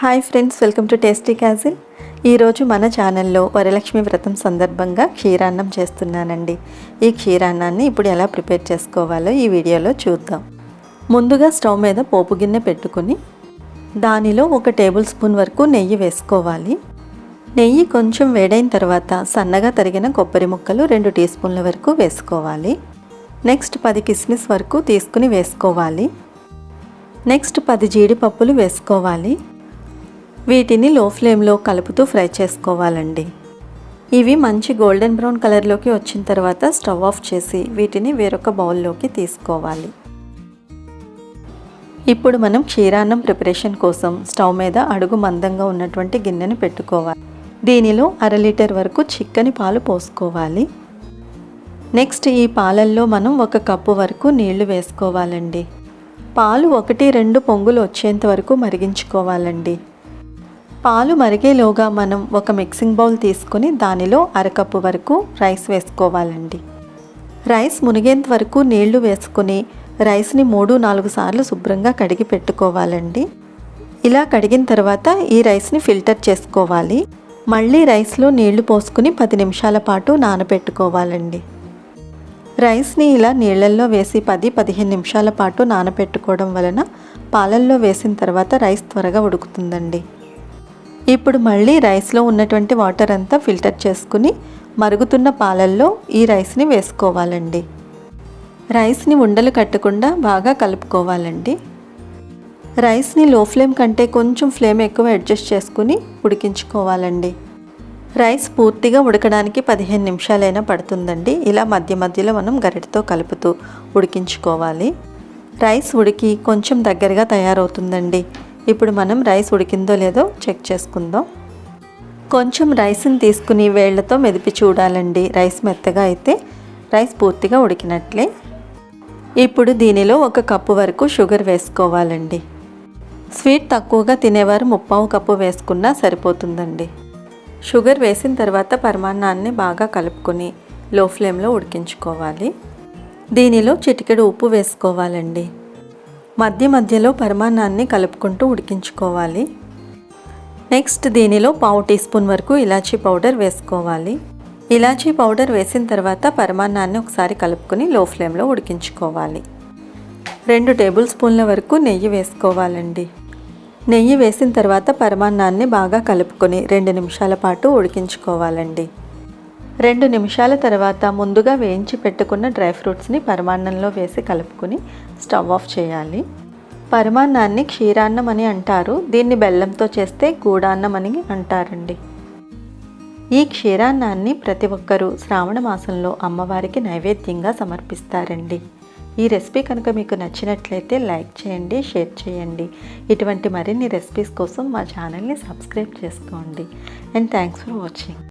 Hi friends welcome to tasty castle ఈరోజు మన ఛానల్లో వరలక్ష్మి వ్రతం సందర్భంగా క్షీరాన్నం చేస్తున్నానండి. ఈ క్షీరాన్నాన్ని ఇప్పుడు ఎలా ప్రిపేర్ చేసుకోవాలో ఈ వీడియోలో చూద్దాం. ముందుగా స్టవ్ మీద పోపు గిన్నె పెట్టుకుని దానిలో ఒక టేబుల్ స్పూన్ వరకు నెయ్యి వేసుకోవాలి. నెయ్యి కొంచెం వేడైన తర్వాత సన్నగా తరిగిన కొబ్బరి ముక్కలు రెండు టీ స్పూన్ల వరకు వేసుకోవాలి. నెక్స్ట్ పది కిస్మిస్ వరకు తీసుకుని వేసుకోవాలి. నెక్స్ట్ పది జీడిపప్పులు వేసుకోవాలి. వీటిని లో ఫ్లేమ్లో కలుపుతూ ఫ్రై చేసుకోవాలండి. ఇవి మంచి గోల్డెన్ బ్రౌన్ కలర్లోకి వచ్చిన తర్వాత స్టవ్ ఆఫ్ చేసి వీటిని వేరొక బౌల్లోకి తీసుకోవాలి. ఇప్పుడు మనం క్షీరాన్నం ప్రిపరేషన్ కోసం స్టవ్ మీద అడుగు మందంగా ఉన్నటువంటి గిన్నెను పెట్టుకోవాలి. దీనిలో అర లీటర్ వరకు చిక్కని పాలు పోసుకోవాలి. నెక్స్ట్ ఈ పాలల్లో మనం ఒక కప్పు వరకు నీళ్ళు వేసుకోవాలండి. పాలు ఒకటి రెండు పొంగులు వచ్చేంత వరకు మరిగించుకోవాలండి. పాలు మరిగేలోగా మనం ఒక మిక్సింగ్ బౌల్ తీసుకొని దానిలో అరకప్పు వరకు రైస్ వేసుకోవాలండి. రైస్ మునిగేంత వరకు నీళ్ళు వేసుకొని రైస్ని మూడు నాలుగు సార్లు శుభ్రంగా కడిగి పెట్టుకోవాలండి. ఇలా కడిగిన తర్వాత ఈ రైస్ని ఫిల్టర్ చేసుకోవాలి. మళ్ళీ రైస్లో నీళ్ళు పోసుకుని పది నిమిషాల పాటు నానబెట్టుకోవాలండి రైస్ని ఇలా నీళ్ళల్లో వేసి పది పదిహేను నిమిషాల పాటు నానబెట్టుకోవడం వలన పాలల్లో వేసిన తర్వాత రైస్ త్వరగా ఉడుకుతుందండి. ఇప్పుడు మళ్ళీ రైస్లో ఉన్నటువంటి వాటర్ అంతా ఫిల్టర్ చేసుకుని మరుగుతున్న పాలల్లో ఈ రైస్ని వేసుకోవాలండి. రైస్ని ఉండలు కట్టకుండా బాగా కలుపుకోవాలండి. రైస్ని లో ఫ్లేమ్ కంటే కొంచెం ఫ్లేమ్ ఎక్కువ అడ్జస్ట్ చేసుకుని ఉడికించుకోవాలండి. రైస్ పూర్తిగా ఉడకడానికి పదిహేను నిమిషాలైనా పడుతుందండి. ఇలా మధ్య మధ్యలో మనం గరిటతో కలుపుతూ ఉడికించుకోవాలి. రైస్ ఉడికి కొంచెం దగ్గరగా తయారవుతుందండి. ఇప్పుడు మనం రైస్ ఉడికిందో లేదో చెక్ చేసుకుందాం. కొంచెం రైస్ని తీసుకుని వేళ్ళతో మెదిపి చూడాలండి. రైస్ మెత్తగా అయితే రైస్ పూర్తిగా ఉడికినట్లే. ఇప్పుడు దీనిలో ఒక కప్పు వరకు షుగర్ వేసుకోవాలండి. స్వీట్ తక్కువగా తినేవారు ముప్పావు కప్పు వేసుకున్నా సరిపోతుందండి. షుగర్ వేసిన తర్వాత పరమాన్నాన్ని బాగా కలుపుకొని లో ఫ్లేమ్లో ఉడికించుకోవాలి. దీనిలో చిటికెడు ఉప్పు వేసుకోవాలండి. మధ్య మధ్యలో పరమాన్నాన్ని కలుపుకుంటూ ఉడికించుకోవాలి. నెక్స్ట్ దీనిలో పావు టీ స్పూన్ వరకు ఇలాచీ పౌడర్ వేసుకోవాలి. ఇలాచీ పౌడర్ వేసిన తర్వాత పరమాన్నాన్ని ఒకసారి కలుపుకొని లో ఫ్లేమ్లో ఉడికించుకోవాలి. రెండు టేబుల్ స్పూన్ల వరకు నెయ్యి వేసుకోవాలండి. నెయ్యి వేసిన తర్వాత పరమాన్నాన్ని బాగా కలుపుకొని రెండు నిమిషాల పాటు ఉడికించుకోవాలండి. రెండు నిమిషాల తర్వాత ముందుగా వేయించి పెట్టుకున్న డ్రై ఫ్రూట్స్ని పరమాన్నంలో వేసి కలుపుకొని స్టవ్ ఆఫ్ చేయాలి. పరమాన్నాన్ని క్షీరాన్నం అని అంటారు. దీన్ని బెల్లంతో చేస్తే గూడాన్నం అని అంటారండి. ఈ క్షీరాన్నాన్ని ప్రతి ఒక్కరూ శ్రావణ మాసంలో అమ్మవారికి నైవేద్యంగా సమర్పిస్తారండి. ఈ రెసిపీ కనుక మీకు నచ్చినట్లయితే లైక్ చేయండి షేర్ చేయండి. ఇటువంటి మరిన్ని రెసిపీస్ కోసం మా ఛానల్ని సబ్స్క్రైబ్ చేసుకోండి. And thanks for watching.